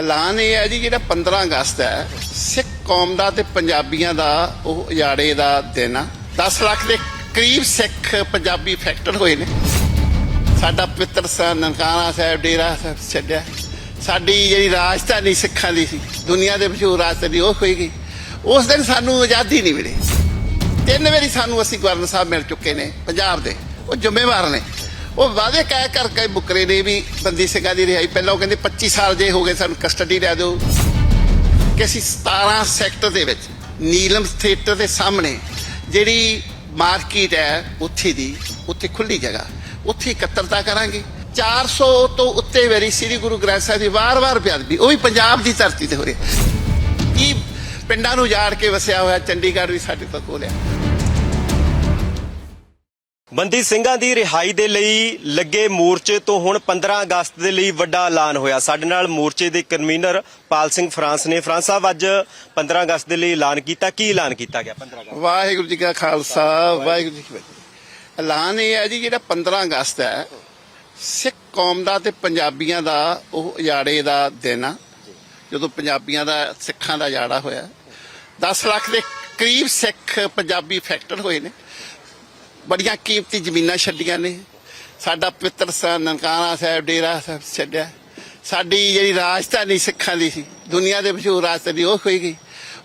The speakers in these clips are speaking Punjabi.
ਐਲਾਨ ਇਹ ਹੈ ਜੀ, ਜਿਹੜਾ 15 ਅਗਸਤ ਹੈ, ਸਿੱਖ ਕੌਮ ਦਾ ਤੇ ਪੰਜਾਬੀਆਂ ਦਾ ਉਹ ਉਜਾੜੇ ਦਾ ਦਿਨ ਆ। 10 ਲੱਖ ਦੇ ਕਰੀਬ ਸਿੱਖ ਪੰਜਾਬੀ ਫੈਕਟਰ ਹੋਏ ਨੇ। ਸਾਡਾ ਪਵਿੱਤਰ ਸਥਾਨ ਨਨਕਾਣਾ ਸਾਹਿਬ, ਡੇਰਾ ਸਾਹਿਬ ਛੱਡਿਆ। ਸਾਡੀ ਜਿਹੜੀ ਰਾਜਧਾਨੀ ਸਿੱਖਾਂ ਦੀ ਸੀ, ਦੁਨੀਆ ਦੇ ਮਸ਼ਹੂਰ ਰਾਜਧਾਨੀ ਉਹ ਹੋਈ ਗਈ। ਉਸ ਦਿਨ ਸਾਨੂੰ ਆਜ਼ਾਦੀ ਨਹੀਂ ਮਿਲੀ। ਤਿੰਨ ਵਾਰੀ ਸਾਨੂੰ ਅਸੀਂ ਗਵਰਨਰ ਸਾਹਿਬ ਮਿਲ ਚੁੱਕੇ ਨੇ, ਪੰਜਾਬ ਦੇ। ਉਹ ਜ਼ਿੰਮੇਵਾਰ ਨੇ। ਉਹ ਵਾਅਦੇ ਕਹਿ ਕਰਕੇ ਮੁਕਰੇ ਨੇ ਵੀ ਬੰਦੀ ਸਿੰਘਾਂ ਦੀ ਰਿਹਾਈ। ਪਹਿਲਾਂ ਉਹ ਕਹਿੰਦੇ 25 ਸਾਲ ਜੇ ਹੋ ਗਏ ਸਾਨੂੰ ਕਸਟਡੀ ਲੈ ਦਿਓ। ਕਿ ਅਸੀਂ 17 ਸੈਕਟਰ ਦੇ ਵਿੱਚ ਨੀਲਮ ਥੀਏਟਰ ਦੇ ਸਾਹਮਣੇ ਜਿਹੜੀ ਮਾਰਕੀਟ ਹੈ ਉੱਥੇ ਦੀ, ਉੱਥੇ ਖੁੱਲੀ ਜਗ੍ਹਾ, ਉੱਥੇ ਇਕੱਤਰਤਾ ਕਰਾਂਗੇ। 400 ਤੋਂ ਉੱਤੇ ਵਾਰੀ ਸ੍ਰੀ ਗੁਰੂ ਗ੍ਰੰਥ ਸਾਹਿਬ ਦੀ ਵਾਰ-ਵਾਰ ਬੇਅਦਬੀ ਉਹ ਵੀ ਪੰਜਾਬ ਦੀ ਧਰਤੀ ਤੇ ਹੋ ਰਹੀ। ਹੈ ਕੀ ਪਿੰਡਾਂ ਨੂੰ ਜਾੜ ਕੇ ਵਸਿਆ ਹੋਇਆ, ਚੰਡੀਗੜ੍ਹ ਵੀ ਸਾਡੇ ਤੋਂ ਕੋਲਿਆ ਬੰਦੀ ਸਿੰਘਾਂ ਦੀ ਰਿਹਾਈ ਦੇ ਲਈ ਲੱਗੇ ਮੋਰਚੇ ਤੋਂ ਹੁਣ 15 ਅਗਸਤ ਦੇ ਲਈ ਵੱਡਾ ਐਲਾਨ ਹੋਇਆ। ਸਾਡੇ ਨਾਲ ਮੋਰਚੇ ਦੇ ਕਨਵੀਨਰ ਪਾਲ ਸਿੰਘ ਫਰਾਂਸ ਨੇ। ਫਰਾਂਸ ਸਾਹਿਬ, ਅੱਜ 15 ਅਗਸਤ ਦੇ ਲਈ ਐਲਾਨ ਕੀਤਾ। ਕੀ ਐਲਾਨ ਕੀਤਾ ਗਿਆ 15 ਅਗਸਤ? ਵਾਹਿਗੁਰੂ ਜੀ ਕਾ ਖਾਲਸਾ, ਵਾਹਿਗੁਰੂ ਜੀ ਕੀ ਫਤਿਹ। ਐਲਾਨ ਇਹ ਹੈ ਜੀ, ਜਿਹੜਾ 15 ਅਗਸਤ ਹੈ, ਸਿੱਖ ਕੌਮ ਦਾ ਤੇ ਪੰਜਾਬੀਆਂ ਦਾ, ਉਹ ਉਜਾੜੇ ਦਾ ਦਿਨ ਆ। ਜਦੋਂ ਪੰਜਾਬੀਆਂ ਦਾ, ਸਿੱਖਾਂ ਦਾ ਉਜਾੜਾ ਹੋਇਆ। 10 ਲੱਖ ਦੇ ਕਰੀਬ ਸਿੱਖ ਪੰਜਾਬੀ ਫੈਕਟਰ ਹੋਏ ਨੇ। ਬੜੀਆਂ ਕੀਮਤੀ ਜ਼ਮੀਨਾਂ ਛੱਡੀਆਂ ਨੇ। ਸਾਡਾ ਪਵਿੱਤਰ ਸਥਾਨ ਨਨਕਾਣਾ ਸਾਹਿਬ ਡੇਰਾ ਸਾਹਿਬ ਛੱਡਿਆ। ਸਾਡੀ ਜਿਹੜੀ ਰਾਜਧਾਨੀ ਸਿੱਖਾਂ ਦੀ ਸੀ ਦੁਨੀਆ ਦੇ ਮਸ਼ਹੂਰ ਰਾਜਧਾਨੀ ਉਹ ਹੋਈ ਗਈ।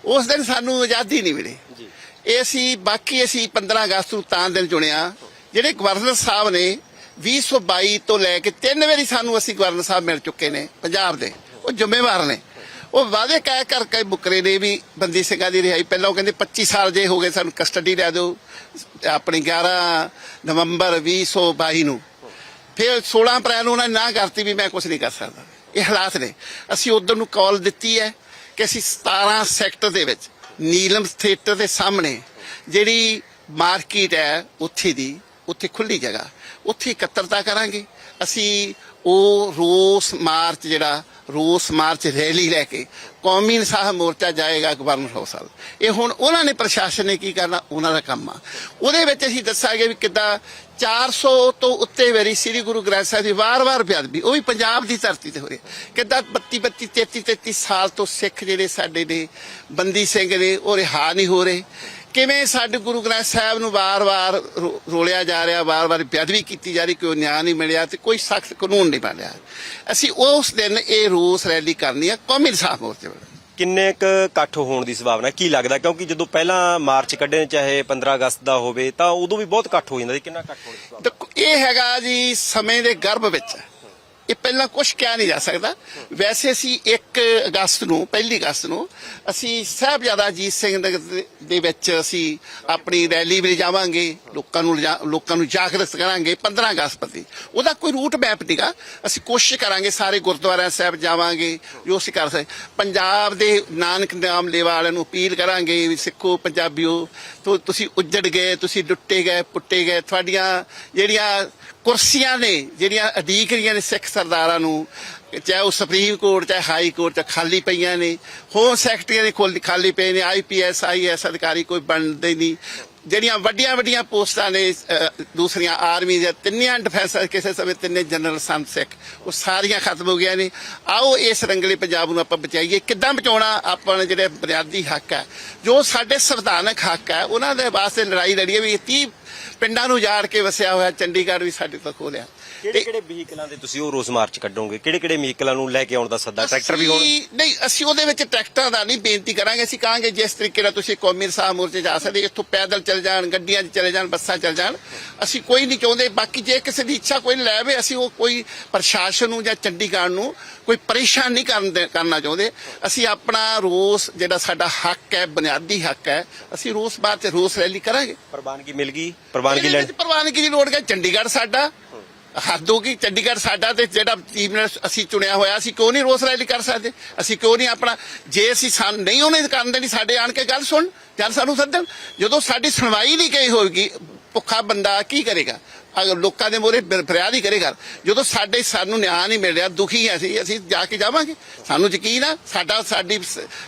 ਉਸ ਦਿਨ ਸਾਨੂੰ ਆਜ਼ਾਦੀ ਨਹੀਂ ਮਿਲੀ। ਇਹ ਅਸੀਂ ਬਾਕੀ ਅਸੀਂ 15 ਅਗਸਤ ਨੂੰ ਤਾਂ ਦਿਨ ਚੁਣਿਆ। ਜਿਹੜੇ ਗਵਰਨਰ ਸਾਹਿਬ ਨੇ 2022 ਤੋਂ ਲੈ ਕੇ ਤਿੰਨ ਵਾਰੀ ਸਾਨੂੰ ਅਸੀਂ ਗਵਰਨਰ ਸਾਹਿਬ ਮਿਲ ਚੁੱਕੇ ਨੇ ਪੰਜਾਬ ਦੇ। ਉਹ ਜ਼ਿੰਮੇਵਾਰ ਨੇ। ਉਹ ਵਾਅਦੇ ਕਹਿ ਕਰਕੇ ਮੁਕਰੇ ਨੇ ਵੀ ਬੰਦੀ ਸਿੰਘਾਂ ਦੀ ਰਿਹਾਈ। ਪਹਿਲਾਂ ਉਹ ਕਹਿੰਦੇ 25 ਸਾਲ ਜੇ ਹੋ ਗਏ ਸਾਨੂੰ ਕਸਟਡੀ ਲੈ ਦਿਓ, ਆਪਣੀ 11 ਨਵੰਬਰ 2022 ਨੂੰ। ਫਿਰ 16 ਅਪ੍ਰੈਲ ਨੂੰ ਉਹਨਾਂ ਨੇ ਨਾ ਕਰਤੀ ਵੀ ਮੈਂ ਕੁਝ ਨਹੀਂ ਕਰ ਸਕਦਾ। ਇਹ ਹਾਲਾਤ ਨੇ। ਅਸੀਂ ਉਧਰ ਨੂੰ ਕਾਲ ਦਿੱਤੀ ਹੈ ਕਿ ਅਸੀਂ 17 ਸੈਕਟਰ ਦੇ ਵਿੱਚ, ਨੀਲਮ ਥੀਏਟਰ ਦੇ ਸਾਹਮਣੇ ਜਿਹੜੀ ਮਾਰਕੀਟ ਹੈ ਉੱਥੇ ਦੀ, ਉੱਥੇ ਖੁੱਲੀ ਜਗ੍ਹਾ, ਉੱਥੇ ਇਕੱਤਰਤਾ ਕਰਾਂਗੇ। ਅਸੀਂ ਉਹ ਰੋਸ ਮਾਰਚ ਜਿਹੜਾ, ਰੋਸ ਮਾਰਚ ਰੈਲੀ ਲੈ ਕੇ ਕੌਮੀ ਇਨਸਾਫ ਮੋਰਚਾ ਜਾਏਗਾ ਗਵਰਨਰ ਹਾਊਸ ਇਹ ਹੁਣ ਉਹਨਾਂ ਨੇ ਪ੍ਰਸ਼ਾਸਨ ਨੇ ਕੀ ਕਰਨਾ? ਉਹਨਾਂ ਦਾ ਕੰਮ ਆ। ਉਹਦੇ ਵਿੱਚ ਅਸੀਂ ਦੱਸਾਂਗੇ ਵੀ ਕਿੱਦਾਂ 400 ਤੋਂ ਉੱਤੇ ਵਾਰੀ ਸ੍ਰੀ ਗੁਰੂ ਗ੍ਰੰਥ ਸਾਹਿਬ ਦੀ ਵਾਰ-ਵਾਰ ਬੇਅਦਬੀ, ਉਹ ਵੀ ਪੰਜਾਬ ਦੀ ਧਰਤੀ ਤੇ ਹੋ ਰਹੀ ਹੈ। ਕਿੱਦਾਂ 32 32 33 33 ਸਾਲ ਤੋਂ ਸਿੱਖ ਜਿਹੜੇ ਸਾਡੇ ਨੇ, ਬੰਦੀ ਸਿੰਘ ਨੇ, ਉਹ ਰਿਹਾ ਨਹੀਂ ਹੋ ਰਹੇ। ਕਿਵੇਂ ਸਾਡੇ ਗੁਰੂ ਗ੍ਰੰਥ ਸਾਹਿਬ ਨੂੰ ਵਾਰ-ਵਾਰ ਰੋਲਿਆ ਜਾ ਰਿਹਾ ਵਾਰ-ਵਾਰ ਬੇਅਦਬੀ ਕੀਤੀ ਜਾ ਰਹੀ ਕੋਈ ਨਿਆਂ ਨਹੀਂ ਮਿਲਿਆ ਤੇ ਕੋਈ ਸਖਤ ਕਾਨੂੰਨ ਨਹੀਂ ਬਣਿਆ। ਅਸੀਂ ਉਸ ਦਿਨ ਇਹ ਰੋਸ ਰੈਲੀ ਕਰਨੀ ਹੈ ਕੌਮੀ ਇਨਸਾਫ ਮੋਰਚੇ ਵੱਲੋਂ। ਕਿੰਨੇ ਕ ਇਕੱਠ ਹੋਣ ਦੀ ਸੰਭਾਵਨਾ ਕੀ ਲੱਗਦਾ? ਕਿਉਂਕਿ ਜਦੋਂ ਪਹਿਲਾਂ ਮਾਰਚ ਕੱਢੇ ਚਾਹੇ 15 ਅਗਸਤ ਦਾ ਹੋਵੇ ਤਾਂ ਉਦੋਂ ਵੀ ਬਹੁਤ ਇਕੱਠ ਹੋ ਜਾਂਦਾ ਸੀ। ਕਿੰਨਾ ਇਕੱਠ ਹੋਣ ਇਹ ਹੈਗਾ ਜੀ ਸਮੇਂ ਦੇ ਗਰਭ ਵਿੱਚ। ਇਹ ਪਹਿਲਾਂ ਕੁਝ ਕਿਹਾ ਨਹੀਂ ਜਾ ਸਕਦਾ। ਵੈਸੇ ਅਸੀਂ 1 ਅਗਸਤ ਨੂੰ, ਪਹਿਲੀ ਅਗਸਤ ਨੂੰ ਅਸੀਂ ਸਾਹਿਬਜ਼ਾਦਾ ਅਜੀਤ ਸਿੰਘ ਨਗਰ ਦੇ- ਦੇ ਵਿੱਚ ਅਸੀਂ ਆਪਣੀ ਰੈਲੀ ਵੀ ਜਾਵਾਂਗੇ ਲੋਕਾਂ ਨੂੰ ਲਿਜਾ- ਲੋਕਾਂ ਨੂੰ ਜਾਗਰਤ ਕਰਾਂਗੇ 15 ਅਗਸਤ ਪ੍ਰਤੀ ਉਹਦਾ ਕੋਈ ਰੂਟ ਮੈਪ ਨਹੀਂਗਾ ਅਸੀਂ ਕੋਸ਼ਿਸ਼ ਕਰਾਂਗੇ ਸਾਰੇ ਗੁਰਦੁਆਰਾ ਸਾਹਿਬ ਜਾਵਾਂਗੇ, ਜੋ ਅਸੀਂ ਕਰ ਸਕਦੇ ਪੰਜਾਬ ਦੇ ਨਾਨਕ ਨਾਮ ਲੈਵਾ ਵਾਲਿਆਂ ਨੂੰ ਅਪੀਲ ਕਰਾਂਗੇ ਵੀ ਸਿੱਖੋ ਪੰਜਾਬੀਓ, ਤੋ, ਤੁਸੀਂ ਉੱਜੜ ਗਏ, ਤੁਸੀਂ ਡੁੱਟੇ ਗਏ, ਪੁੱਟੇ ਗਏ, ਤੁਹਾਡੀਆਂ ਜਿਹੜੀਆਂ ਕੁਰਸੀਆਂ ਨੇ ਜਿਹੜੀਆਂ ਅਡੀਕ ਰਹੀਆਂ ਨੇ ਸਿੱਖ ਸਰਦਾਰਾਂ ਨੂੰ, ਚਾਹੇ ਉਹ ਸੁਪਰੀਮ ਕੋਰਟ, ਚਾਹੇ ਹਾਈ ਕੋਰਟ ਚ ਖਾਲੀ ਪਈਆਂ ਨੇ ਹੋਮ ਸੈਕਟਰੀਆਂ ਦੇ ਖੋਲ- ਖਾਲੀ ਪਏ ਨੇ ਆਈਪੀਐਸ ਆਈਐਸ ਅਧਿਕਾਰੀ ਕੋਈ ਬਣਦੇ ਨਹੀਂ। ਜਿਹੜੀਆਂ ਵੱਡੀਆਂ ਵੱਡੀਆਂ ਪੋਸਟਾਂ ਨੇ ਦੂਸਰੀਆਂ ਆਰਮੀ ਦੀਆਂ, ਤਿੰਨੀਆਂ ਡਿਫੈਂਸ ਕਿਸੇ ਸਮੇਂ ਤਿੰਨੇ ਜਨਰਲ ਸੰਤ ਸਿੱਖ। ਉਹ ਸਾਰੀਆਂ ਖਤਮ ਹੋ ਗਈਆਂ ਨੇ। ਆਓ ਇਸ ਰੰਗਲੇ ਪੰਜਾਬ ਨੂੰ ਆਪਾਂ ਬਚਾਈਏ। ਕਿੱਦਾਂ ਬਚਾਉਣਾ ਆਪਾਂ ਜਿਹੜੇ ਬੁਨਿਆਦੀ ਹੱਕ ਹੈ? ਜੋ ਸਾਡੇ ਸੰਵਿਧਾਨਕ ਹੱਕ ਹੈ, ਉਹਨਾਂ ਦੇ ਵਾਸਤੇ ਲੜਾਈ ਲੜੀਏ ਵੀ 30 ਪਿੰਡਾਂ ਨੂੰ ਉਜਾੜ ਕੇ ਵਸਿਆ ਹੋਇਆ ਚੰਡੀਗੜ੍ਹ ਵੀ ਸਾਡੇ ਤੋਂ ਖੋਲਿਆ ਕਿਹੜੇ ਕਿਹੜੇ ਵਹੀਕਲਾਂ ਦੇ ਤੁਸੀਂ ਉਹ ਰੋਸ ਮਾਰਚ ਕੱਢੋਗੇ? ਕਿਹੜੇ ਕਿਹੜੇ ਵਹੀਕਲਾਂ ਨੂੰ ਲੈ ਕੇ ਆਉਣ ਦਾ ਸੱਦਾ? ਟਰੈਕਟਰ ਵੀ ਹੋਣ। ਅਸੀਂ- ਨਹੀਂ ਅਸੀਂ ਉਹਦੇ ਵਿੱਚ ਟਰੈਕਟਰਾਂ ਦਾ ਨਹੀਂ ਬੇਨਤੀ ਕਰਾਂਗੇ। ਅਸੀਂ ਕਹਾਂਗੇ ਜਿਸ ਤਰੀਕੇ ਨਾਲ ਤੁਸੀਂ ਕੌਮੀ ਸਾਹ ਮੋਰਚੇ ਜਾ ਸਕਦੇ ਇੱਥੋਂ ਪੈਦਲ ਚੱਲ ਜਾਣ ਗੱਡੀਆਂ 'ਚ ਚਲੇ ਜਾਣ ਬੱਸਾਂ ਚੱਲ ਜਾਣ। ਅਸੀਂ ਕੋਈ ਨਹੀਂ ਚਾਹੁੰਦੇ। ਬਾਕੀ ਜੇ ਕਿਸੇ ਦੀ ਇੱਛਾ ਕੋਈ ਲੈ ਆਵੇ ਅਸੀਂ ਉਹ ਕੋਈ ਪ੍ਰਸ਼ਾਸਨ ਨੂੰ ਜਾਂ ਚੰਡੀਗੜ੍ਹ ਨੂੰ ਕੋਈ ਪਰੇਸ਼ਾਨ ਨਹੀਂ ਕਰਨ ਦੇ- ਕਰਨਾ ਚਾਹੁੰਦੇ। ਅਸੀਂ ਆਪਣਾ ਰੋਸ ਜਿਹੜਾ ਸਾਡਾ ਹੱਕ ਹੈ ਬੁਨਿਆਦੀ ਹੱਕ ਹੈ ਅਸੀਂ ਰੋਸ ਬਾਅਦ ਤੇ ਰੋਸ ਰੈਲੀ ਕਰਾਂਗੇ। ਪ੍ਰਵਾਨਗੀ ਮਿਲ ਗਈ? ਪ੍ਰਵਾਨਗੀ ਇਹਦੇ ਲੈਣ ਵਿੱਚ ਪ੍ਰਵਾਨਗੀ ਦੀ ਲੋੜ ਹੈ। ਚੰਡੀਗੜ੍ਹ ਸਾਡਾ ਹੱਦ ਹੋ ਚੰਡੀਗੜ੍ਹ ਸਾਡਾ ਤੇ ਜਿਹੜਾ ਚੀਫ ਮਿਨਿਸਟਰ ਅਸੀਂ ਚੁਣਿਆ ਹੋਇਆ, ਅਸੀਂ ਕਿਉਂ ਨਹੀਂ ਰੋਸ ਰੈਲੀ ਕਰ ਸਕਦੇ? ਅਸੀਂ ਕਿਉਂ ਨਹੀਂ ਆਪਣਾ, ਜੇ ਅਸੀਂ ਸਾਨੂੰ ਨਹੀਂ ਉਹਨੇ ਕਰਨ ਦੇਣੀ, ਸਾਡੇ ਆਣ ਕੇ ਗੱਲ ਸੁਣ, ਜਦ ਸਾਨੂੰ ਸੱਦਣ। ਜਦੋਂ ਸਾਡੀ ਸੁਣਵਾਈ ਨਹੀਂ ਕਹੀ ਹੋਵੇਗੀ ਭੁੱਖਾ ਬੰਦਾ ਕੀ ਕਰੇਗਾ? ਅਗਰ ਲੋਕਾਂ ਦੇ ਮੋਰੇ ਫਰਿਆਦ ਹੀ ਕਰੇਗਾ। ਜਦੋਂ ਸਾਡੇ, ਸਾਨੂੰ ਨਿਆਂ ਨਹੀਂ ਮਿਲ ਰਿਹਾ, ਦੁਖੀ ਹਾਂ ਅਸੀਂ ਅਸੀਂ ਜਾ ਕੇ ਜਾਵਾਂਗੇ। ਸਾਨੂੰ ਯਕੀਨ ਆ, ਸਾਡਾ, ਸਾਡੀ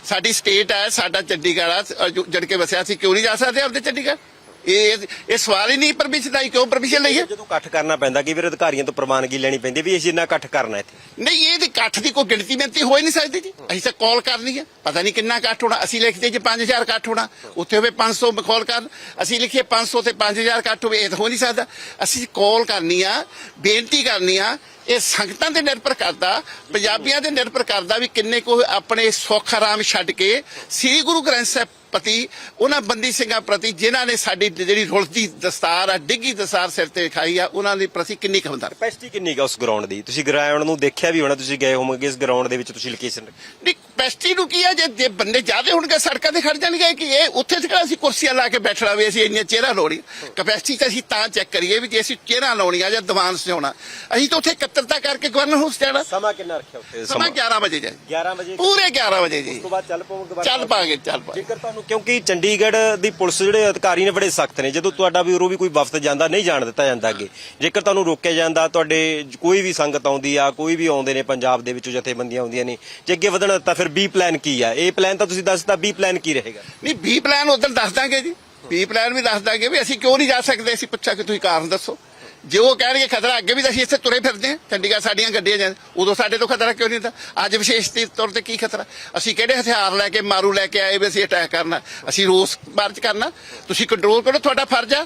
ਸਾਡੀ ਸਟੇਟ ਹੈ ਸਾਡਾ ਚੰਡੀਗੜ੍ਹ ਆ ਜੜ ਕੇ ਵਸਿਆ, ਅਸੀਂ ਕਿਉਂ ਨਹੀਂ ਜਾ ਸਕਦੇ ਆਪਦੇ ਚੰਡੀਗੜ੍ਹ? ਇਹ ਇਹ ਸਵਾਲ ਹੀ ਨਹੀਂ ਪਰਮਿਸ਼ਨ ਦਾ ਹੀ, ਕਿਉਂ ਪਰਮਿਸ਼ਨ ਲਈ ਹੈ? ਜਦੋਂ ਇਕੱਠ ਕਰਨਾ ਪੈਂਦਾ ਕਿ ਵੀਰ ਅਧਿਕਾਰੀਆਂ ਤੋਂ ਪ੍ਰਵਾਨਗੀ ਲੈਣੀ ਪੈਂਦੀ ਵੀ ਅਸੀਂ ਇੰਨਾ ਇਕੱਠ ਕਰਨਾ ਇੱਥੇ। ਨਹੀਂ ਇਹ ਤੇ ਇਕੱਠ ਦੀ ਕੋਈ ਗਿਣਤੀ ਮਿੰਤੀ ਹੋ ਹੀ ਨਹੀਂ ਸਕਦੀ ਜੀ। ਅਸੀਂ ਤਾਂ ਕਾਲ ਕਰਨੀ ਹੈ। ਪਤਾ ਨਹੀਂ ਕਿੰਨਾ ਇਕੱਠ ਹੋਣਾ। ਅਸੀਂ ਲਿਖਦੇ ਜੀ 5000 ਇਕੱਠ ਹੋਣਾ ਉੱਥੇ ਹੋਵੇ 500 ਕਾਲ ਕਰਨ। ਅਸੀਂ ਲਿਖੀਏ 500 ਤੇ 5000 ਇਕੱਠ ਹੋਵੇ ਇਹ ਤਾਂ ਹੋ ਨਹੀਂ ਸਕਦਾ। ਅਸੀਂ ਕਾਲ ਕਰਨੀ ਆ ਬੇਨਤੀ ਕਰਨੀ ਆ ਇਹ ਸੰਗਤਾਂ ਤੇ ਨਿਰਭਰ ਕਰਦਾ ਪੰਜਾਬੀਆਂ ਤੇ ਨਿਰਭਰ ਕਰਦਾ ਵੀ ਕਿੰਨੇ ਕੋ ਆਪਣੇ ਸੁੱਖ ਆਰਾਮ ਛੱਡ ਕੇ ਸ੍ਰੀ ਗੁਰੂ ਗ੍ਰੰਥ ਸਾਹਿਬ ਪ੍ਰਤੀ ਉਹਨਾਂ ਬੰਦੀ ਸਿੰਘਾਂ ਪ੍ਰਤੀ ਜਿਨ੍ਹਾਂ ਨੇ ਸਾਡੀ ਜਿਹੜੀ ਰੁਲਦੀ ਦਸਤਾਰ ਆ ਡਿੱਗੀ ਦਸਤਾਰ ਸਿਰ ਤੇ ਖਾਈ ਆ ਉਹਨਾਂ ਦੇ ਪ੍ਰਤੀ ਕਿੰਨੀ ਹਮਦਰਦੀ? ਕਪੈਸਿਟੀ ਕਿੰਨੀ ਗਾ ਉਸ ਗਰਾਊਂਡ ਦੀ? ਤੁਸੀਂ ਗਰਾਊਂਡ ਨੂੰ ਦੇਖਿਆ ਵੀ ਹੋਣਾ ਤੁਸੀਂ ਗਏ ਹੋਵੋਗੇ ਇਸ ਗਰਾਊਂਡ ਦੇ ਵਿੱਚ ਤੁਸੀਂ ਲੋਕੇਸ਼ਨ ਨਹੀਂ ਕਪੈਸਿਟੀ ਨੂੰ ਕੀ ਆ ਜੇ ਜੇ ਬੰਦੇ ਜ਼ਿਆਦੇ ਹੋਣਗੇ ਸੜਕਾਂ ਤੇ ਖੜ ਜਾਣਗੇ ਕਿ ਇਹ ਉੱਥੇ ਤੇ ਅਸੀਂ ਕੁਰਸੀਆਂ ਲਾ ਕੇ ਬੈਠਣਾ ਵੀ ਅਸੀਂ ਇੰਨੀਆਂ ਚਿਹਰਾ ਲਾਉਣੀ ਕਪੈਸਿਟੀ ਤਾਂ ਅਸੀਂ ਤਾਂ ਚੈੱਕ ਕਰੀਏ ਵੀ ਜੇ ਅਸੀਂ ਚਿਹਰਾ ਲਾਉਣੀਆਂ ਜਾਂ ਦੀਵਾਨ ਸਜਾਉਣਾ। ਅਸੀਂ ਤਾਂ ਉੱਥੇ ਇਕੱਤਰਤਾ ਕਰਕੇ ਗਵਰਨਰ ਹਾਊਸ ਜਾਣਾ ਸਮਾਂ ਕਿੰਨਾ ਰੱਖਿਆ ਉੱਥੇ? ਸਮਾਂ 11 ਵਜੇ ਜਾਏ। 11 ਵਜੇ? ਉਸ ਪੂਰੇ 11 ਵਜੇ ਜੀ। ਤੋਂ ਬਾਅਦ ਚੱਲ ਪਵਾਂਗੇ ਚੱਲ ਪਾਗੇ ਚੱਲ ਪਾਗੇ। ਜੇਕਰ ਤੁਹਾਨੂੰ ਕਿਉਂਕਿ ਚੰਡੀਗੜ੍ਹ ਦੀ ਪੁਲਿਸ ਜਿਹੜੇ ਅਧਿਕਾਰੀ ਨੇ ਬੜੇ ਸਖਤ ਨੇ ਜਦੋਂ ਤੁਹਾਡਾ ਵੀ ਉਰੋਂ ਵੀ ਕੋਈ ਵਫਦ ਜਾਂਦਾ ਨਹੀਂ ਜਾਣ ਦਿੱਤਾ ਜਾਂਦਾ ਅੱਗੇ। ਜੇਕਰ ਤੁਹਾਨੂੰ ਰੋਕਿਆ ਜਾਂਦਾ ਤੁਹਾਡੇ ਕੋਈ ਵੀ ਸੰਗਤ ਆਉਂਦੀ ਆ ਕੋਈ ਵੀ ਆਉਂਦੇ ਨੇ ਪੰਜਾਬ ਦੇ ਵਿੱਚੋਂ ਜਥੇਬੰਦੀਆਂ ਆਉਂਦੀਆਂ ਨੇ ਜੇ ਅੱਗੇ ਵਧਣਾ ਤਾਂ ਫਿਰ ਬੀ ਪਲਾਨ ਕੀ ਆ? ਇਹ ਪਲਾਨ ਤਾਂ ਤੁਸੀਂ ਦੱਸਤਾ ਬੀ ਪਲਾਨ ਕੀ ਰਹੇਗਾ? ਨਹੀਂ ਬੀ ਪਲਾਨ ਉਦੋਂ ਦੱਸ ਦਾਂਗੇ ਜੀ। ਬੀ ਪਲਾਨ ਵੀ ਦੱਸ ਦਾਂਗੇ ਵੀ ਅਸੀਂ ਕਿਉਂ ਨਹੀਂ ਜਾ ਸਕਦੇ? ਅਸੀਂ ਪੁੱਛਿਆ ਕਿ ਤੁਸੀਂ ਕਾਰਨ ਦੱਸੋ। ਜੇ ਉਹ ਕਹਿਣਗੇ ਖਤਰਾ, ਅੱਗੇ ਵੀ ਤਾਂ ਅਸੀਂ ਇੱਥੇ ਤੁਰੇ ਫਿਰਦੇ ਹਾਂ। ਚੰਡੀਗੜ੍ਹ ਸਾਡੀਆਂ ਗੱਡੀਆਂ ਜਾਂਦੇ ਉਦੋਂ ਸਾਡੇ ਤੋਂ ਖਤਰਾ ਕਿਉਂ ਨਹੀਂ ਹੁੰਦਾ? ਅੱਜ ਵਿਸ਼ੇਸ਼ ਤੌਰ ਤੇ ਕੀ ਖਤਰਾ? ਅਸੀਂ ਕਿਹੜੇ ਹਥਿਆਰ ਲੈ ਕੇ ਮਾਰੂ ਲੈ ਕੇ ਆਏ ਵੀ ਅਸੀਂ ਅਟੈਕ ਕਰਨਾ? ਅਸੀਂ ਰੋਸ ਮਾਰਚ ਕਰਨਾ? ਤੁਸੀਂ ਕੰਟਰੋਲ ਕਰੋ, ਤੁਹਾਡਾ ਫਰਜ਼ ਆ।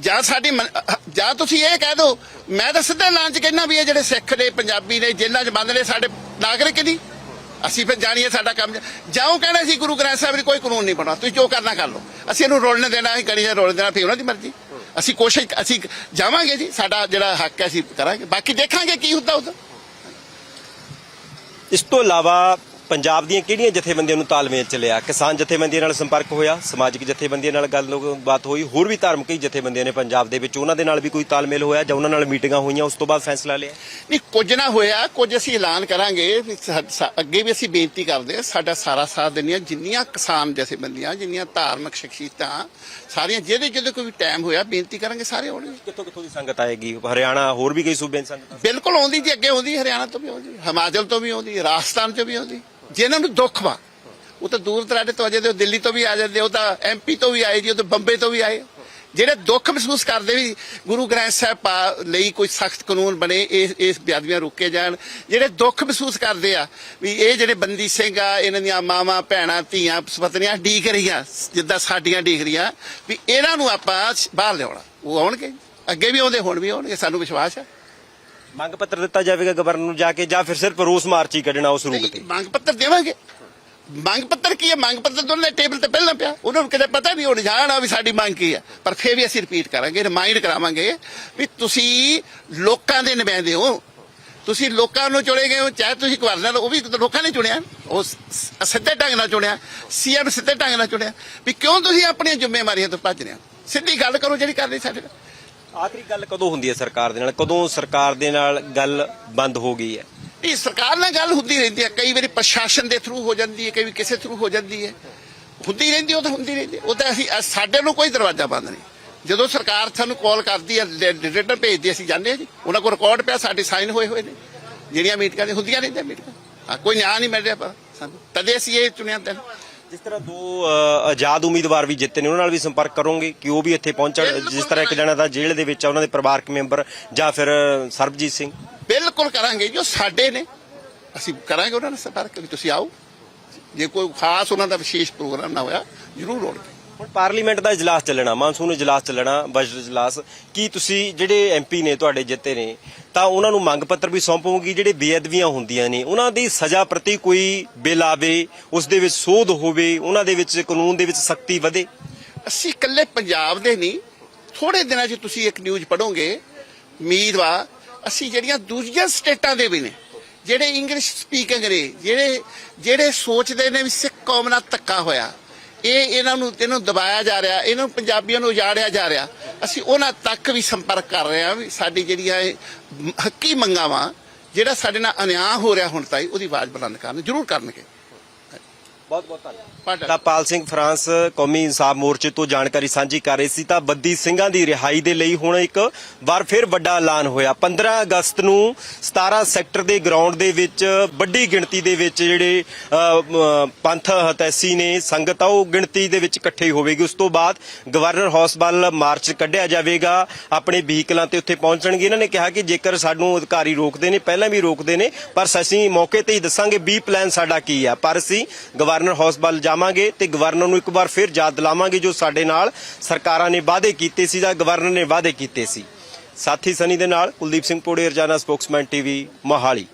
ਜਾਂ ਸਾਡੀ ਜਾਂ ਤੁਸੀਂ ਇਹ ਕਹਿ ਦਿਓ, ਮੈਂ ਤਾਂ ਸਿੱਧਾ ਨਾਂ ਚ ਕਹਿੰਦਾ ਵੀ ਇਹ ਜਿਹੜੇ ਸਿੱਖ ਨੇ, ਪੰਜਾਬੀ ਨੇ ਜੇਲ੍ਹਾਂ 'ਚ ਬੰਦ ਨੇ ਸਾਡੇ ਨਾਗਰਿਕ ਨਹੀਂ। ਅਸੀਂ ਫਿਰ ਜਾਣੀਏ ਸਾਡਾ ਕੰਮ ਜਾਂ ਉਹ ਕਹਿੰਦੇ ਸੀ ਗੁਰੂ ਗ੍ਰੰਥ ਸਾਹਿਬ ਦੀ ਕੋਈ ਕਾਨੂੰਨ ਨਹੀਂ ਬਣਾ ਤੁਸੀਂ ਜੋ ਕਰਨਾ ਕਰ ਲਓ। ਅਸੀਂ ਇਹਨੂੰ ਰੋਲਣ ਦੇਣਾ, ਅਸੀਂ ਕਣੀ ਰੋਲਣ ਦੇਣਾ, ਫਿਰ ਉਹਨਾਂ ਦੀ ਮਰਜ਼ੀ। ਅਸੀਂ ਕੋਸ਼ਿਸ਼ ਅਸੀਂ ਜਾਵਾਂਗੇ ਜੀ, ਸਾਡਾ ਜਿਹੜਾ ਹੱਕ ਹੈ ਅਸੀਂ ਕਰਾਂਗੇ। ਬਾਕੀ ਦੇਖਾਂਗੇ ਕੀ ਹੁੰਦਾ ਉਹਦਾ। ਇਸ ਤੋਂ ਇਲਾਵਾ ਪੰਜਾਬ ਦੀਆਂ ਕਿਹੜੀਆਂ ਜਥੇਬੰਦੀਆਂ ਨੂੰ ਤਾਲਮੇਲ ਚ ਲਿਆ? ਕਿਸਾਨ ਜਥੇਬੰਦੀਆਂ ਨਾਲ ਸੰਪਰਕ ਹੋਇਆ ਸਮਾਜਿਕ ਜਥੇਬੰਦੀਆਂ ਨਾਲ ਗੱਲਬਾਤ ਹੋਈ ਹੋਰ ਵੀ ਧਾਰਮਿਕ ਜਥੇਬੰਦੀਆਂ ਨੇ ਪੰਜਾਬ ਦੇ ਵਿੱਚ ਉਹਨਾਂ ਦੇ ਨਾਲ ਵੀ ਕੋਈ ਤਾਲਮੇਲ ਹੋਇਆ ਜਾਂ ਉਹਨਾਂ ਨਾਲ ਮੀਟਿੰਗਾਂ ਹੋਈਆਂ ਉਸ ਤੋਂ ਬਾਅਦ ਫੈਸਲਾ ਲਿਆ? ਨਹੀਂ ਕੁਝ ਨਾ ਹੋਇਆ ਕੁਝ ਅਸੀਂ ਐਲਾਨ ਕਰਾਂਗੇ ਅੱਗੇ ਵੀ ਅਸੀਂ ਬੇਨਤੀ ਕਰਦੇ ਹਾਂ ਸਾਡਾ ਸਾਰਾ ਸਾਥ ਦਿੰਦੀਆਂ ਜਿੰਨੀਆਂ ਕਿਸਾਨ ਜਥੇਬੰਦੀਆਂ ਜਿੰਨੀਆਂ ਧਾਰਮਿਕ ਸ਼ਖਸੀਅਤਾਂ ਸਾਰੀਆਂ ਜਿਹਦੇ ਜਿਹਦੇ ਕੋਈ ਟਾਈਮ ਹੋਇਆ ਬੇਨਤੀ ਕਰਾਂਗੇ ਸਾਰੇ ਆਉਣਗੇ ਕਿੱਥੋਂ ਕਿੱਥੋਂ ਦੀ ਸੰਗਤ ਆਏਗੀ? ਹਰਿਆਣਾ ਹੋਰ ਵੀ ਕਈ ਸੂਬੇ ਦੀ ਸੰਗਤ ਬਿਲਕੁਲ ਆਉਂਦੀ ਜੀ ਅੱਗੇ ਆਉਂਦੀ ਹਰਿਆਣਾ ਤੋਂ ਵੀ ਆਉਂਦੀ ਹਿਮਾਚਲ ਤੋਂ ਵੀ ਆਉਂਦੀ ਰਾਜਸਥਾਨ ਤੋਂ ਵੀ ਆਉਂਦੀ। ਜਿਨ੍ਹਾਂ ਨੂੰ ਦੁੱਖ ਵਾ, ਉਹ ਤਾਂ ਦੂਰ ਦਰਾਡੇ ਤੋਂ ਅਜੇ ਤੇ ਉਹ ਦਿੱਲੀ ਤੋਂ ਵੀ ਆ ਜਾਂਦੇ, ਉਹ ਤਾਂ ਐਮਪੀ ਤੋਂ ਵੀ ਆਏ ਜੀ, ਉਹ ਤਾਂ ਬੰਬੇ ਤੋਂ ਵੀ ਆਏ। ਜਿਹੜੇ ਦੁੱਖ ਮਹਿਸੂਸ ਕਰਦੇ ਵੀ ਗੁਰੂ ਗ੍ਰੰਥ ਸਾਹਿਬ ਪਾ- ਲਈ ਕੋਈ ਸਖਤ ਕਾਨੂੰਨ ਬਣੇ ਇਸ ਇਸ ਬਿਆਦਮੀਆਂ ਰੋਕੇ ਜਾਣ, ਜਿਹੜੇ ਦੁੱਖ ਮਹਿਸੂਸ ਕਰਦੇ ਆ ਵੀ ਇਹ ਜਿਹੜੇ ਬੰਦੀ ਸਿੰਘ ਆ, ਇਹਨਾਂ ਦੀਆਂ ਮਾਵਾਂ, ਭੈਣਾਂ, ਧੀਆਂ, ਪਤਨੀਆਂ ਡੀਕ ਰਹੀਆਂ, ਜਿੱਦਾਂ ਸਾਡੀਆਂ ਡੀਕ ਰਹੀਆਂ, ਵੀ ਇਹਨਾਂ ਨੂੰ ਆਪਾਂ ਬਾਹਰ ਲਿਆਉਣਾ। ਉਹ ਆਉਣਗੇ, ਅੱਗੇ ਵੀ ਆਉਂਦੇ, ਹੁਣ ਵੀ ਆਉਣਗੇ, ਸਾਨੂੰ ਵਿਸ਼ਵਾਸ ਹੈ ਮੰਗ ਪੱਤਰ ਦਿੱਤਾ ਜਾਵੇਗਾ ਗਵਰਨਰ ਨੂੰ ਜਾ ਕੇ ਜਾਂ ਫਿਰ ਸਿਰਫ ਰੋਸ ਮਾਰਚ ਹੀ ਕੱਢਣਾ ਉਸ ਰੂਟ ਤੇ। ਮੰਗ ਪੱਤਰ ਦੇਵਾਂਗੇ। ਮੰਗ ਪੱਤਰ ਕੀ ਹੈ? ਮੰਗ ਪੱਤਰ ਤਾਂ ਉਹਨੇ ਟੇਬਲ ਤੇ ਪਹਿਲਾਂ ਪਿਆ। ਉਹਨਾਂ ਨੂੰ ਕਿਤੇ ਪਤਾ ਨਹੀਂ ਹੁਣ ਜਾਣਾ ਵੀ ਸਾਡੀ ਮੰਗ ਕੀ ਹੈ। ਪਰ ਫੇਰ ਵੀ ਅਸੀਂ ਰਿਪੀਟ ਕਰਾਂਗੇ ਰਿਮਾਈਂਡ ਕਰਾਵਾਂਗੇ ਵੀ ਤੁਸੀਂ ਲੋਕਾਂ ਦੇ ਨੁਮਾਇੰਦੇ ਹੋ। ਤੁਸੀਂ ਲੋਕਾਂ ਨੂੰ ਚੁਣੇ ਗਏ ਹੋ, ਚਾਹੇ ਤੁਸੀਂ ਗਵਰਨਰ ਉਹ ਵੀ ਲੋਕਾਂ ਨੇ ਚੁਣਿਆ। ਉਹ ਸਿੱਧੇ ਢੰਗ ਨਾਲ ਚੁਣਿਆ। ਸੀਐਮ ਸਿੱਧੇ ਢੰਗ ਨਾਲ ਚੁਣਿਆ। ਵੀ ਕਿਉਂ ਤੁਸੀਂ ਆਪਣੀਆਂ ਜ਼ਿੰਮੇਵਾਰੀਆਂ ਤੋਂ ਭੱਜ ਰਹੇ ਹੋ? ਸਿੱਧੀ ਗੱਲ ਕਰੋ ਜਿਹੜੀ ਕਰਨੀ ਸਾਡੇ ਨਾਲ। ਆਖਰੀ ਗੱਲ ਕਦੋਂ ਹੁੰਦੀ ਹੈ ਸਰਕਾਰ ਦੇ ਨਾਲ? ਕਦੋਂ ਸਰਕਾਰ ਦੇ ਨਾਲ ਗੱਲ ਬੰਦ ਹੋ ਗਈ ਹੈ? ਇਹ ਸਰਕਾਰ ਨਾਲ ਗੱਲ ਹੁੰਦੀ ਰਹਿੰਦੀ ਹੈ। ਕਈ ਵਾਰੀ ਪ੍ਰਸ਼ਾਸਨ ਦੇ ਥਰੂ ਹੋ ਜਾਂਦੀ ਹੈ, ਕਈ ਵਾਰੀ ਕਿਸੇ ਥਰੂ ਹੋ ਜਾਂਦੀ ਹੈ। ਹੁੰਦੀ ਰਹਿੰਦੀ ਉਹ ਤਾਂ ਹੁੰਦੀ ਰਹਿੰਦੀ ਉਹ ਤਾਂ ਅਸੀਂ ਸਾਡੇ ਨੂੰ ਕੋਈ ਦਰਵਾਜ਼ਾ ਬੰਦ ਨਹੀਂ। ਜਦੋਂ ਸਰਕਾਰ ਸਾਨੂੰ ਕਾਲ ਕਰਦੀ ਹੈ ਰਿਟਰਨ ਭੇਜਦੀ ਅਸੀਂ ਜਾਂਦੇ ਹਾਂ ਜੀ। ਉਹਨਾਂ ਕੋਲ ਰਿਕਾਰਡ ਪਿਆ, ਸਾਡੇ ਸਾਈਨ ਹੋਏ ਹੋਏ ਨੇ। ਜਿਹੜੀਆਂ ਮੀਟਿੰਗਾਂ ਨੇ ਹੁੰਦੀਆਂ ਰਹਿੰਦੀਆਂ ਮੀਟਿੰਗਾਂ ਕੋਈ ਨਿਆਂ ਨਹੀਂ ਮਿਲ ਰਿਹਾ ਸਾਨੂੰ। ਤਦੇ ਅਸੀਂ ਇਹ ਚੁਣਿਆ ਤੈਨੂੰ ਜਿਸ ਤਰ੍ਹਾਂ ਦੋ ਅ, ਆਜ਼ਾਦ ਉਮੀਦਵਾਰ ਵੀ ਜਿੱਤੇ ਨੇ ਉਹਨਾਂ ਨਾਲ ਵੀ ਸੰਪਰਕ ਕਰੋਗੇ ਕਿ ਉਹ ਵੀ ਇੱਥੇ ਪਹੁੰਚਣ। ਜਿਸ ਤਰ੍ਹਾਂ ਇੱਕ ਜਣਾ ਦਾ ਜੇਲ੍ਹ ਦੇ ਵਿੱਚ ਆ ਉਹਨਾਂ ਦੇ ਪਰਿਵਾਰਕ ਮੈਂਬਰ ਜਾਂ ਫਿਰ ਸਰਬਜੀਤ ਸਿੰਘ। ਬਿਲਕੁਲ ਕਰਾਂਗੇ ਜੋ ਸਾਡੇ ਨੇ। ਅਸੀਂ ਕਰਾਂਗੇ ਉਹਨਾਂ ਨਾਲ ਸੰਪਰਕ ਤੁਸੀਂ ਆਓ। ਜੇ ਕੋਈ ਖਾਸ ਉਹਨਾਂ ਦਾ ਵਿਸ਼ੇਸ਼ ਪ੍ਰੋਗਰਾਮ ਨਾ ਹੋਇਆ ਜ਼ਰੂਰ ਆਉਣਗੇ। ਹੁਣ ਪਾਰਲੀਮੈਂਟ ਦਾ ਇਜਲਾਸ ਚੱਲਣਾ, ਮਾਨਸੂਨ ਇਜਲਾਸ ਚੱਲਣਾ, ਬਜਟ ਇਜਲਾਸ, ਕੀ ਤੁਸੀਂ ਜਿਹੜੇ ਐਮਪੀ ਨੇ ਤੁਹਾਡੇ ਜਿੱਤੇ ਨੇ, ਤਾਂ ਉਹਨਾਂ ਨੂੰ ਮੰਗ ਪੱਤਰ ਵੀ ਸੌਂਪੋਗੇ ਜਿਹੜੇ ਬੇਅਦਬੀਆਂ ਹੁੰਦੀਆਂ ਨੇ, ਉਹਨਾਂ ਦੀ ਸਜ਼ਾ ਪ੍ਰਤੀ ਕੋਈ ਬਿੱਲ ਆਵੇ, ਉਸ ਦੇ ਵਿੱਚ ਸੋਧ ਹੋਵੇ, ਉਹਨਾਂ ਦੇ ਵਿੱਚ ਕਾਨੂੰਨ ਦੇ ਵਿੱਚ ਸਖਤੀ ਵਧੇ? ਅਸੀਂ ਇਕੱਲੇ ਪੰਜਾਬ ਦੇ ਨਹੀਂ ਥੋੜੇ ਦਿਨਾਂ 'ਚ ਤੁਸੀਂ ਇੱਕ ਨਿਊਜ਼ ਪੜੋਗੇ ਉਮੀਦਵਾਰ ਅਸੀਂ ਜਿਹੜੀਆਂ ਦੂਜੀਆਂ ਸਟੇਟਾਂ ਦੇ ਵੀ ਨੇ, ਜਿਹੜੇ ਇੰਗਲਿਸ਼ ਸਪੀਕਿੰਗ ਨੇ, ਜਿਹੜੇ ਜਿਹੜੇ ਸੋਚਦੇ ਨੇ ਵੀ ਸਿੱਖ ਕੌਮ ਨਾਲ ਧੱਕਾ ਹੋਇਆ ਇਹ ਇਹਨਾਂ ਨੂੰ ਇਹਨੂੰ ਦਬਾਇਆ ਜਾ ਰਿਹਾ, ਇਹਨਾਂ ਨੂੰ ਪੰਜਾਬੀਆਂ ਨੂੰ ਉਜਾੜਿਆ ਜਾ ਰਿਹਾ। ਅਸੀਂ ਉਹਨਾਂ ਤੱਕ ਵੀ ਸੰਪਰਕ ਕਰ ਰਹੇ ਹਾਂ ਵੀ ਸਾਡੀ ਜਿਹੜੀ ਆ ਹੱਕੀ ਮੰਗਾਂ ਵਾ, ਜਿਹੜਾ ਸਾਡੇ ਨਾਲ ਅਨਿਆਂ ਹੋ ਰਿਹਾ ਹੁਣ ਤਾਈ, ਉਹਦੀ ਆਵਾਜ਼ ਬੁਲੰਦ ਕਰਨ, ਜ਼ਰੂਰ ਕਰਨਗੇ। ਬਹੁਤ ਬਹੁਤ ਧੰਨਵਾਦ। ਤਾਂ ਪਾਲ ਸਿੰਘ ਫਰਾਂਸ ਕੌਮੀ ਇਨਸਾਫ ਮੋਰਚੇ ਤੋਂ ਜਾਣਕਾਰੀ ਸਾਂਝੀ ਕਰ ਰਹੇ ਸੀ ਤਾਂ ਬੱਦੀ ਸਿੰਘਾਂ ਦੀ ਰਿਹਾਈ ਦੇ ਲਈ ਹੁਣ ਇੱਕ ਵਾਰ ਫਿਰ ਵੱਡਾ ਐਲਾਨ ਹੋਇਆ। 15 ਅਗਸਤ ਨੂੰ 17 ਸੈਕਟਰ ਦੇ ਗਰਾਊਂਡ ਦੇ ਵਿੱਚ ਵੱਡੀ ਗਿਣਤੀ ਦੇ ਵਿੱਚ ਜਿਹੜੇ ਪੰਥ ਹਤੈਸੀ ਨੇ ਸੰਗਤ ਆ ਉਹ ਗਿਣਤੀ ਦੇ ਵਿੱਚ ਇਕੱਠੇ ਹੋਵੇਗੀ। ਉਸ ਤੋਂ ਬਾਅਦ ਗਵਰਨਰ ਹਾਊਸ ਵੱਲ ਮਾਰਚ ਕੱਢਿਆ ਜਾਵੇਗਾ ਆਪਣੇ ਵਹੀਕਲਾਂ ਤੇ ਉੱਥੇ ਪਹੁੰਚਣਗੇ। ਇਹਨਾਂ ਨੇ ਕਿਹਾ ਕਿ ਜੇਕਰ ਸਾਨੂੰ ਅਧਿਕਾਰੀ ਰੋਕਦੇ ਨੇ ਪਹਿਲਾਂ ਵੀ ਰੋਕਦੇ ਨੇ ਪਰ ਅਸੀਂ ਮੌਕੇ ਤੇ ਹੀ ਦੱਸਾਂਗੇ ਬੀ ਪਲਾਨ ਸਾਡਾ ਕੀ ਆ। ਪਰ ਅਸੀਂ ਗਵਰਨਰ ਹਾਊਸ ਵੱਲ ਜਾਵਾਂਗੇ ਤੇ ਗਵਰਨਰ ਨੂੰ ਇੱਕ ਵਾਰ ਫਿਰ ਯਾਦ ਦਿਲਾਵਾਂਗੇ ਜੋ ਸਾਡੇ ਨਾਲ ਸਰਕਾਰਾਂ ਨੇ ਵਾਅਦੇ ਕੀਤੇ ਸੀ ਜਾਂ ਗਵਰਨਰ ਨੇ ਵਾਅਦੇ ਕੀਤੇ ਸੀ। ਸਾਥੀ ਸਨੀ ਦੇ ਨਾਲ ਕੁਲਦੀਪ ਸਿੰਘ ਪੋੜੇ, ਰਜਾਨਾ ਸਪੋਕਸਮੈਨ ਟੀਵੀ, ਮੋਹਾਲੀ।